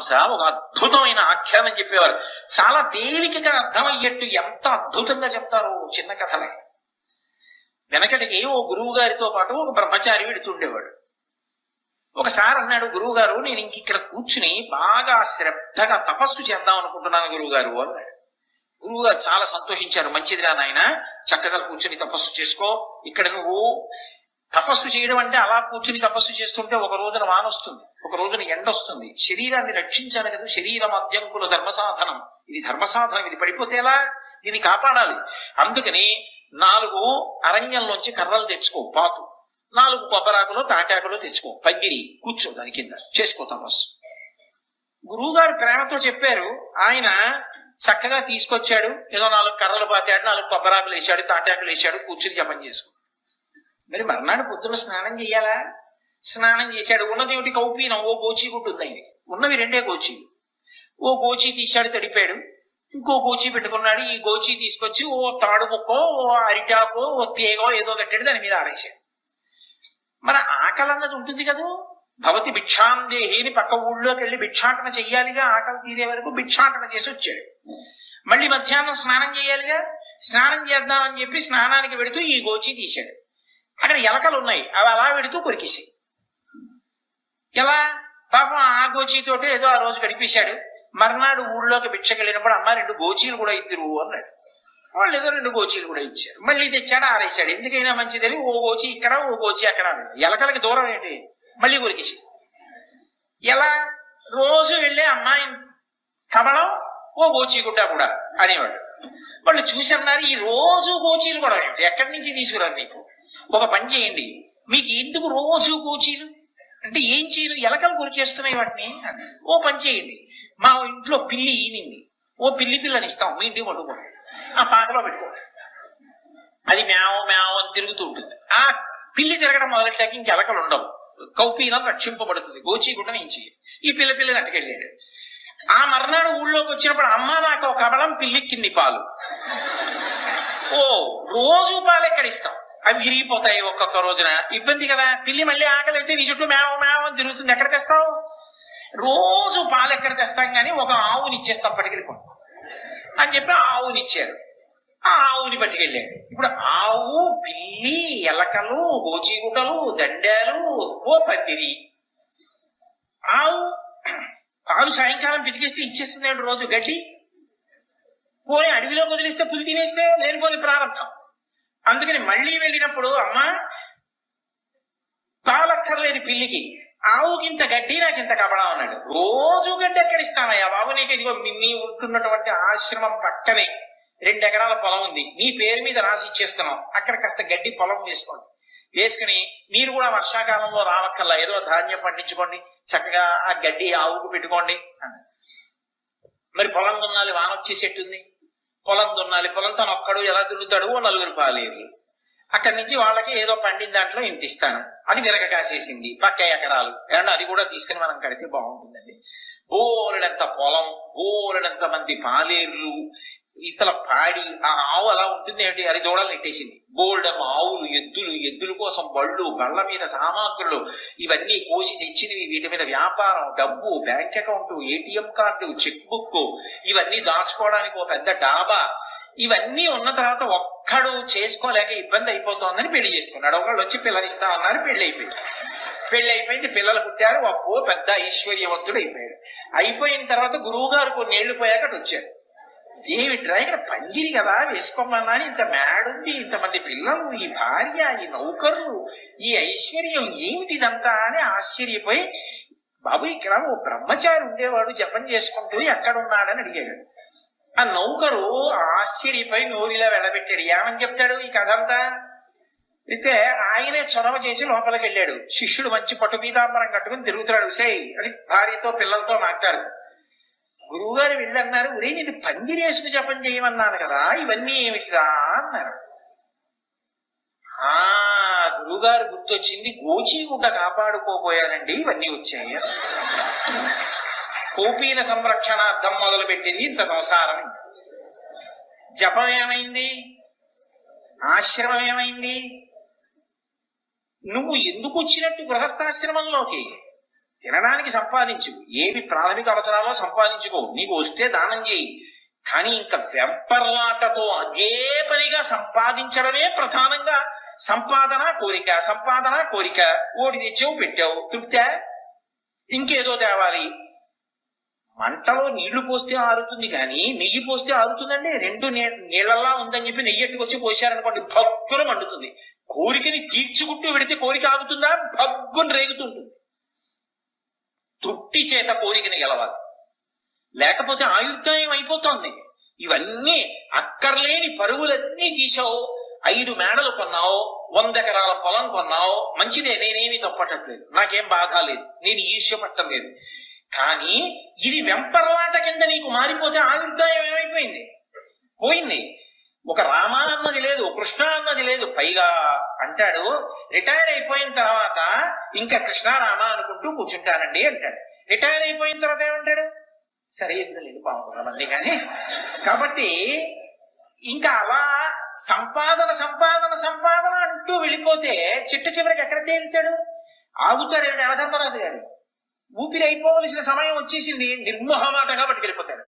పరమహంస ఒక అద్భుతమైన ఆఖ్యానం చెప్పేవారు. చాలా తేలికగా అర్థమయ్యేట్టు ఎంత అద్భుతంగా చెప్తారో చిన్న కథలే. వెనకటికి ఓ గురువు గారితో పాటు ఒక బ్రహ్మచారి వెడుతుండేవాడు ఒకసారి అన్నాడు గురువు గారు నేను ఇంక ఇక్కడ కూర్చుని బాగా శ్రద్ధగా తపస్సు చేద్దాం అనుకుంటున్నాను గురువు గారు అన్నాడు. గురువు గారు చాలా సంతోషించారు. మంచిదిరా నాయన చక్కగా కూర్చుని తపస్సు చేసుకో. ఇక్కడ నువ్వు తపస్సు చేయడం అంటే అలా కూర్చుని తపస్సు చేస్తుంటే ఒక రోజున వాన వస్తుంది ఒక రోజున ఎండ వస్తుంది. శరీరాన్ని రక్షించాలి కదా శరీరం మధ్యంకుల ధర్మ సాధనం ఇది ధర్మ సాధనం ఇది పడిపోతే ఎలా? దీన్ని కాపాడాలి. అందుకని నాలుగు అరణ్యంలోంచి కర్రలు తెచ్చుకో పాతు. నాలుగు కొబ్బరాకులో తాటాకులో తెచ్చుకో పగిరి కూర్చో దాని కింద. చేసుకో తపస్సు. గురువుగారు ప్రేమతో చెప్పారు ఆయన చక్కగా తీసుకొచ్చాడు ఏదో నాలుగు కర్రలు పాతాడు నాలుగు కొబ్బరాకులు వేసాడు తాటాకులు వేసాడు కూర్చుని జపం చేసుకో. మరి మర్నాడు పొద్దున స్నానం చేయాలా? స్నానం చేశాడు. ఉన్నది ఏమిటి? కౌపీనం. ఓ గోచి ఉంటుంది ఆయనకి ఉన్నవి రెండే గోచీలు. ఓ గోచి తీశాడు తడిపాడు. ఇంకో గోచి పెట్టుకున్నాడు. ఈ గోచి తీసుకొచ్చి ఓ తాడు ముక్కో ఓ అరిటాకో ఓ తీగో ఏదో కట్టాడు దాని మీద ఆరేశాడు. మరి ఆకలి అన్నది ఉంటుంది కదా? భవతి భిక్షాందేహిని పక్క ఊళ్ళోకి వెళ్ళి భిక్షాటన చెయ్యాలిగా. ఆకలి తీరే వరకు భిక్షాటన చేసి వచ్చాడు. మళ్ళీ మధ్యాహ్నం స్నానం చేయాలిగా? స్నానం చేద్దామని చెప్పి స్నానానికి పెడుతూ ఈ గోచి తీశాడు. అక్కడ ఎలకలు ఉన్నాయి. అవి అలా వెడుతూ కొరికేసాయి ఎలా? పాపం ఆ గోచీతోటి ఏదో ఆ రోజు గడిపేశాడు. మర్నాడు ఊళ్ళోకి భిక్షకెళ్ళినప్పుడు అమ్మ రెండు గోచీలు కూడా ఇద్దరు అన్నాడు. వాళ్ళు ఏదో రెండు గోచీలు కూడా ఇచ్చారు. మళ్ళీ తెచ్చాడు ఆరేశాడు. ఎందుకైనా మంచిదని ఓ గోచి ఇక్కడ ఓ గోచి అక్కడ అన్నాడు. ఎలకలకి దూరం ఏంటి? మళ్ళీ కొరికేసి. ఎలా? రోజు వెళ్ళే అమ్మాయి కమలం ఓ గోచి గుడ్డ కూడా అనేవాడు. వాళ్ళు చూసి అన్నారు ఈ రోజు గోచీలు కూడా ఎక్కడి నుంచి తీసుకురాదు నీకు? ఒక పని చేయండి. మీకు ఎందుకు రోజు కూచీలు అంటే ఏం చేయను ఎలకలు కొరికేస్తున్నాయి వాటిని. ఓ పని చేయండి. మా ఇంట్లో పిల్లి ఈనింది. ఓ పిల్లి పిల్లని ఇస్తాం. మీ ఇంటికి పట్టుకోండి ఆ పాకలో పెట్టుకోండి. అది మేవ మేవ అని తిరుగుతూ ఉంటుంది. ఆ పిల్లి తిరగడం మొదలెట్టాక ఇంక ఎలకలు ఉండవు. కౌపీనం రక్షింపబడుతుంది. గోచి కూడా నుంచి ఈ పిల్ల పిల్లని అటుకెళ్ళాడు ఆ మర్నాడు ఊళ్ళోకి వచ్చినప్పుడు అమ్మ నాకు ఒక కబలం పిల్లిక్కింది పాలు. ఓ రోజు పాలు ఎక్కడ ఇస్తాం? అవి విరిగిపోతాయి ఒక్కొక్క రోజున. ఇబ్బంది కదా. పిల్లి మళ్ళీ ఆకలి వేస్తే నీ చుట్టూ మేవ మేవ అని తిరుగుతుంది. ఎక్కడ తెస్తావు? రోజు పాలు ఎక్కడ తెస్తాం కానీ ఒక ఆవుని ఇచ్చేస్తాం పట్టుకెళ్ళిపోండి అని చెప్పి ఆవుని ఇచ్చారు. ఆ ఆవుని పట్టుకెళ్ళాడు. ఇప్పుడు ఆవు పిల్లి ఎలకలు గోచీగుడ్డలు దండాలు ఓ పందిరి. ఆవు పాలు సాయంకాలం పితికిస్తే ఇచ్చేస్తుంది రోజు? గడ్డి? పోనీ అడవిలో వదిలిస్తే పులి తినేస్తే లేనిపోని ప్రారంభం. అందుకని మళ్ళీ వెళ్ళినప్పుడు అమ్మ పాలక్కర్లేని పిల్లికి ఆవుకి ఇంత గడ్డి నాకు ఇంత కబడా అన్నాడు. రోజు గడ్డి ఎక్కడ ఇస్తానయ్యా బాబు నీకు ఇదిగో మీ- ఉంటున్నటువంటి ఆశ్రమం పక్కనే రెండు ఎకరాల పొలం ఉంది. నీ పేరు మీద రాసి ఇచ్చేస్తున్నాం. అక్కడ కాస్త గడ్డి పొలం వేసుకోండి. వేసుకుని మీరు కూడా వర్షాకాలంలో రావక్కర్లా. ఏదో ధాన్యం పండించుకోండి. చక్కగా ఆ గడ్డి ఆవుకు పెట్టుకోండి అన్నాడు. మరి పొలం దున్నాలి వాన వచ్చేసేట్టుంది పొలం దున్నాలి పొలం తను ఒక్కడు ఎలా దున్నుతాడు ఓ నలుగురు పాలేరు అక్కడి నుంచి వాళ్ళకి ఏదో పండిన దాంట్లో ఇంత ఇస్తాను. అది విరగ కాసేసింది పక్క ఎకరాలు. ఏమన్నా అది కూడా తీసుకుని మనం కడితే బాగుంటుందండి. బోరెడంత పొలం బోరెడంత మంది పాలేర్లు ఇతల పాడి ఆ ఆవు అలా ఉంటుంది ఏంటి? అది దూడలు నెట్టేసింది. బోల్డమ్ ఆవులు ఎద్దులు ఎద్దుల కోసం బళ్ళు బళ్ళ మీద సామాగ్రులు ఇవన్నీ కోసి తెచ్చినవి. వీటి మీద వ్యాపారం డబ్బు bank account ATM card cheque book ఇవన్నీ దాచుకోవడానికి ఒక పెద్ద డాబా. ఇవన్నీ ఉన్న తర్వాత ఒక్కడు చేసుకోలేక ఇబ్బంది అయిపోతోందని పెళ్ళి చేసుకున్నాడు. ఒకళ్ళు వచ్చి పిల్లనిస్తా అన్నారు పెళ్ళి అయిపోయింది. పెళ్ళి అయిపోయింది పిల్లలు పుట్టారు ఒక్కో పెద్ద ఐశ్వర్యవంతుడు అయిపోయాడు. అయిపోయిన తర్వాత గురువు గారు కొన్ని ఏళ్ళు పోయాక అటు వచ్చాడు ఏమిట్రా ఇక్కడ పందిరి కదా వేసుకోమన్నా అని ఇంత మేడుంది ఇంతమంది పిల్లలు ఈ భార్య ఈ నౌకర్లు ఈ ఐశ్వర్యం ఏమిటి ఇదంతా అని ఆశ్చర్యపోయి బాబు ఇక్కడ ఓ బ్రహ్మచారి ఉండేవాడు జపం చేసుకుంటూ ఎక్కడ ఉన్నాడని అడిగాడు. ఆ నౌకరు ఆశ్చర్యపోయి నోరిలా వెళ్ళబెట్టాడు. ఏమని చెప్తాడు ఈ కథ అంతా అయితే ఆయనే చొరవ చేసి లోపలికి వెళ్ళాడు శిష్యుడు మంచి పట్టు పీతాంబరం కట్టుకుని తిరుగుతున్నాడు. సై అని భార్యతో పిల్లలతో మాట్లాడు గురువుగారు వెళ్ళన్నారు ఒరే నేను పందిరేసుకు జపం చేయమన్నాను కదా ఇవన్నీ ఏమిటిరా? అన్నారు. ఆ గురువుగారు గుర్తొచ్చింది గోచీగుడ్డ కాపాడుకోబోయానండి ఇవన్నీ వచ్చాయి కోపీల సంరక్షణార్థం మొదలు పెట్టింది ఇంత సంసారం జపం ఏమైంది? ఆశ్రమం ఏమైంది? నువ్వు ఎందుకు వచ్చినట్టు గృహస్థాశ్రమంలోకి? తినడానికి సంపాదించు. ఏవి ప్రాథమిక అవసరాలో సంపాదించుకో. నీకు వస్తే దానం చేయి. కానీ ఇంకా వెంపర్లాటతో అదే పనిగా సంపాదించడమే ప్రధానంగా. సంపాదన కోరిక సంపాదన కోరిక. ఓడి తెచ్చావు పెట్టావు. తృప్తే? ఇంకేదో తేవాలి. మంటలో నీళ్ళు పోస్తే ఆరుతుంది కానీ నెయ్యి పోస్తే ఆరుతుందండి. రెండు నీ- నీళ్ళలా ఉందని చెప్పి నెయ్యి ఎట్టుకొచ్చి పోసారనుకోండి భగ్గున మండుతుంది. కోరికని తీర్చుకుంటూ పెడితే కోరిక ఆగుతుందా? భగ్గున రేగుతుంటుంది. తృప్తి చేత కోరికని గెలవాలి. లేకపోతే ఆయుర్దాయం అయిపోతోంది. ఇవన్నీ అక్కర్లేని పరుగులన్నీ తీసావు. ఐదు మేడలు కొన్నావు వంద ఎకరాల పొలం కొన్నావు. మంచిదే నేనేమి తప్పటట్లేదు. నాకేం బాధ లేదు. నేను ఈర్ష్య పట్టలేదు కానీ ఇది వెంపర్లాట కింద నీకు మారిపోతే ఆయుర్దాయం ఏమైపోయింది? పోయింది. ఒక రామ అన్నది లేదు కృష్ణ అన్నది లేదు. పైగా అంటాడు రిటైర్ అయిపోయిన తర్వాత ఇంకా కృష్ణ రామ అనుకుంటూ కూర్చుంటానండి అంటాడు. రిటైర్ అయిపోయిన తర్వాత ఏమంటాడు? సరే ఎందుకు లేదు బాగుంది కానీ. కాబట్టి ఇంకా అలా సంపాదన సంపాదన సంపాదన అంటూ వెళ్ళిపోతే చిట్ట చివరికి ఎక్కడ తేలుతాడు? ఆగుతాడు ఏమిటి? అవధర్మరాజు గారు. ఊపిరి అయిపోవలసిన సమయం వచ్చేసింది నిర్మోహమాటగా పట్టుకెళ్ళిపోతాడు.